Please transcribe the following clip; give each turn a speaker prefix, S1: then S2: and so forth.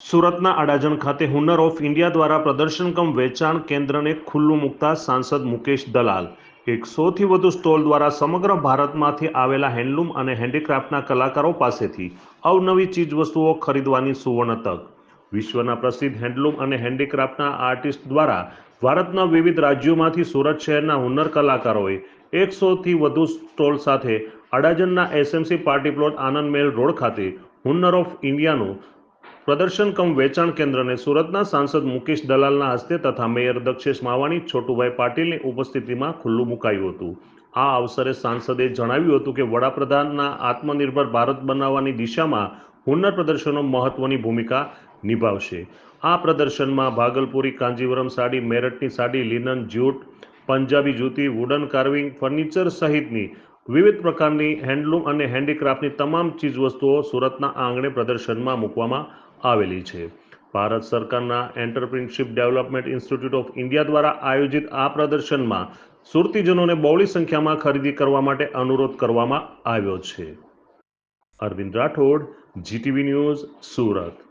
S1: સુરતના અડાજણ ખાતે હુનર of India દ્વારા પ્રદર્શન કમ વેચાણ કેન્દ્રને ખુલ્લું મૂકતા સાંસદ મુકેશ દલાલ. એકસોથી વધુ સ્ટોલ દ્વારા સમગ્ર ભારતમાંથી આવેલા હેન્ડલૂમ અને હેન્ડીક્રાફ્ટના કલાકારો પાસેથી અવનવી ચીજવસ્તુઓ ખરીદવાની સુવર્ણ તક. વિશ્વના પ્રસિદ્ધ હેન્ડલૂમ અને હેન્ડીક્રાફ્ટના આર્ટિસ્ટ દ્વારા ભારતના વિવિધ રાજ્યોમાંથી સુરત શહેરના હુનર કલાકારોએ એકસોથી વધુ સ્ટોલ સાથે અડાજણના SMC party plot Anand Mahal road ખાતે હુનર ઓફ ઇન્ડિયાનું પ્રદર્શન કમ વેચાણ કેન્દ્રને સુરતના સાંસદ મુકેશ દલાલના હસ્તે તથા મેયર દક્ષેશ માવાણી, છોટુભાઈ પાટીલની ઉપસ્થિતિમાં ખુલ્લું મુકાયું હતું. આ અવસરે સાંસદે જણાવ્યું હતું કે વડાપ્રધાનના આત્મનિર્ભર ભારત બનાવવાની દિશામાં હુનર પ્રદર્શનો મહત્વની ભૂમિકા નિભાવશે. આ પ્રદર્શનમાં ભાગલપુરી, કાંજીવરમ સાડી, મેરઠની સાડી, લિનન જ્યુટ પંજાબી જૂતી વુડન કાર્વિંગ ફર્નિચર સહિતની વિવિધ પ્રકારની હેન્ડલૂમ અને હેન્ડીક્રાફ્ટની તમામ ચીજવસ્તુઓ સુરતના આંગણે પ્રદર્શનમાં મૂકવામાં આવેલી છે. ભારત સરકારના entrepreneurship development institute of India દ્વારા આયોજિત આ પ્રદર્શનમાં સુરતીજનોને બહોળી સંખ્યામાં ખરીદી કરવા માટે અનુરોધ કરવામાં આવ્યો છે. Arvind Rathod GTV news Surat.